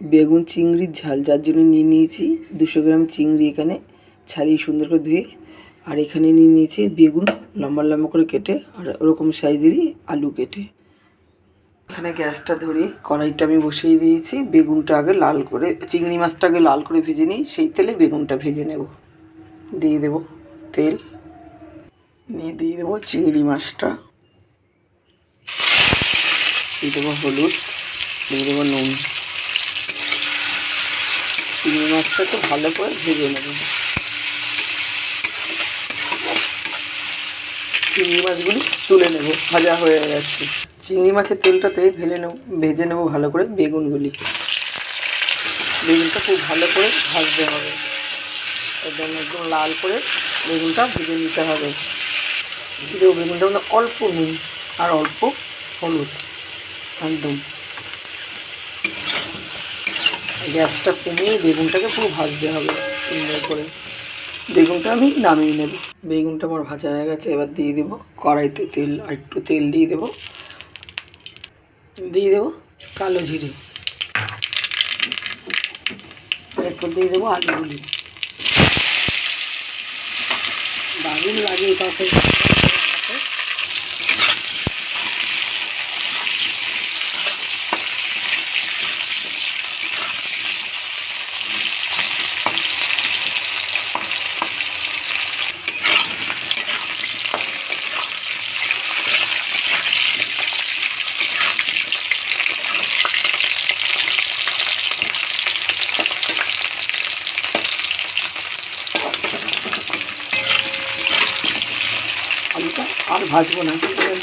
বেগুন চিংড়ির ঝাল, যার জন্য নিয়ে নিয়েছি দুশো গ্রাম চিংড়ি এখানে ছাড়িয়ে সুন্দর করে ধুয়ে। আর এখানে নিয়ে নিয়েছি বেগুন, লম্বা লম্বা করে কেটে আর ওরকম সাইজেরই আলু কেটে। এখানে গ্যাসটা ধরে কড়াইটা আমি বসিয়ে দিয়েছি। বেগুনটা আগে লাল করে, চিংড়ি মাছটা আগে লাল করে ভেজে নিই। সেই তেলে বেগুনটা ভেজে নেব। দিয়ে দেব তেল। নিয়ে দিয়ে দেবো চিংড়ি মাছটা। দিয়ে দেবো হলুদ, দিয়ে দেবো নুন। চিংড়ি মাছটা তো ভালো করে ভেজে নেব। চিংড়ি মাছগুলি তুলে নেব, ভাজা হয়ে গেছে। চিংড়ি মাছের তেলটাতে ভেজে নেব ভেজে নেব ভালো করে বেগুনগুলি। বেগুনটা খুব ভালো করে ভাজতে হবে। একদম একদম লাল করে বেগুনটা ভেজে নিতে হবে। বেগুনটা অল্প নুন আর অল্প হলুদ, একদম। গ্যাসটা কমিয়ে বেগুনটাকে পুরো ভাজতে হবে সুন্দর করে। বেগুনটা আমি নামিয়ে নেব। বেগুনটা আমার ভাজা হয়ে গেছে, এবার দিয়ে দেবো কড়াইতে তেল, আর একটু তেল দিয়ে দেবো। দিয়ে দেবো কালো জিরে। এরপর দিয়ে দেবো আলুগুলি। দারুণ লাগে এই তরকারি আর ভাজবো না।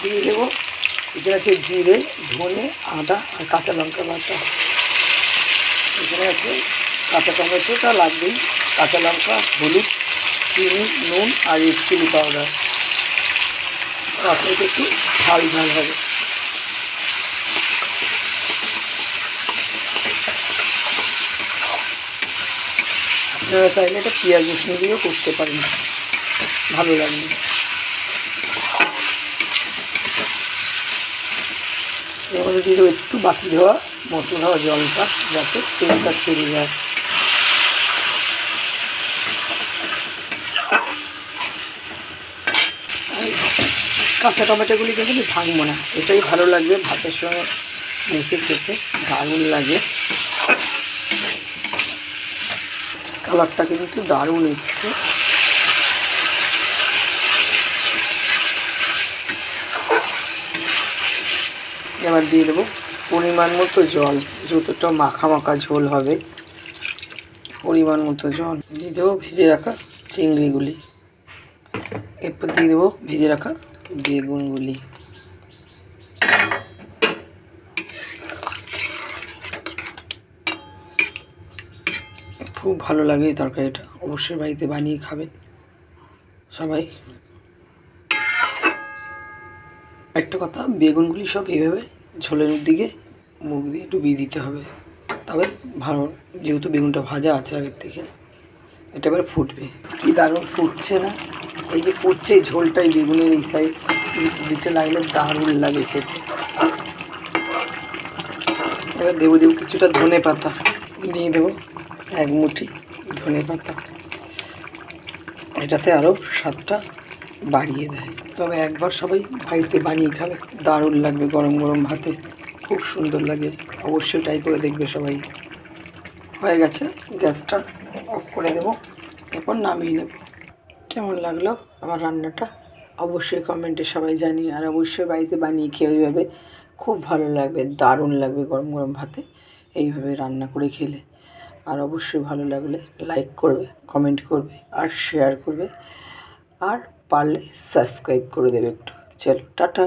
দিয়ে দেবো। এখানে আছে জিরে, ধনে, আদা আর কাঁচা লঙ্কা বাটা। এখানে আছে কাঁচা টমেটোটা লাগবেই। কাঁচা লঙ্কা, হলুদ, চিনি, নুন আর রেড চিলি পাউডার তরকারিটা একটু ঝাল ঝাল হবে। আপনারা চাইলে এটা পেঁয়াজ রসুন দিয়েও করতে পারেন। ভালো লাগবে এবার দিয়ে একটু বাকি দেওয়া মতো দেওয়া জলটা যাতে তেলটা ছেড়ে যায়। কাঁচা টমেটোগুলি কিন্তু ভাঙবো না, এটাই ভালো লাগবে ভাতের সঙ্গে মেখে খেতে, দারুণ লাগে। কালারটা কিন্তু দারুণ এসছে। এবার দিয়ে দেবো পরিমাণ মতো জল। যতটা মাখা মাখা ঝোল হবে, পরিমাণ মতো জল। দিয়ে দেবো ভেজে রাখা চিংড়িগুলি। এরপর দিয়ে দেবো ভেজে রাখা বেগুনগুলি। খুব ভালো লাগে এই তরকারিটা। অবশ্যই বাড়িতে বানিয়ে খাবেন। সবাই একটা কথা, বেগুনগুলি সব এইভাবে ঝোলের দিকে মুখ দিয়ে ডুবিয়ে দিতে হবে। তবে ভালো, যেহেতু বেগুনটা ভাজা আছে আগের থেকে, এটা এবার ফুটবে। কি দারুণ ফুটছে না? এই যে ফুটছে ঝোলটাই বেগুনের এই সাইড দিতে লাগলে দারুণ লাগে খেতে। এবার দেবো দেবো কিছুটা ধনে পাতা। দিয়ে দেবো এক মুঠি ধনে পাতা। এটাতে আরও স্বাদটা বাড়িয়ে দেয়। তবে একবার সবাই বাড়িতে বানিয়ে খাবে। দারুণ লাগবে গরম গরম ভাতে। খুব সুন্দর লাগে। অবশ্যই ট্রাই করে দেখবে সবাই। হয়ে গেছে, গ্যাসটা অফ করে দেবো। এরপর নামিয়ে নেব। কেমন লাগল আমার রান্নাটা? অবশ্যই কমেন্টে সবাই জানিয়ে, আর অবশ্যই বাড়িতে বানিয়ে খেয়ে ওইভাবে খুব ভালো লাগবে, দারুণ লাগবে গরম গরম ভাতে। এইভাবে রান্না করে খেলে। আর অবশ্যই ভালো লাগলে লাইক করবে কমেন্ট করবে, আর শেয়ার করবে। আর পারলে সাবস্ক্রাইব করে দেবে একটু। চলো টাটা।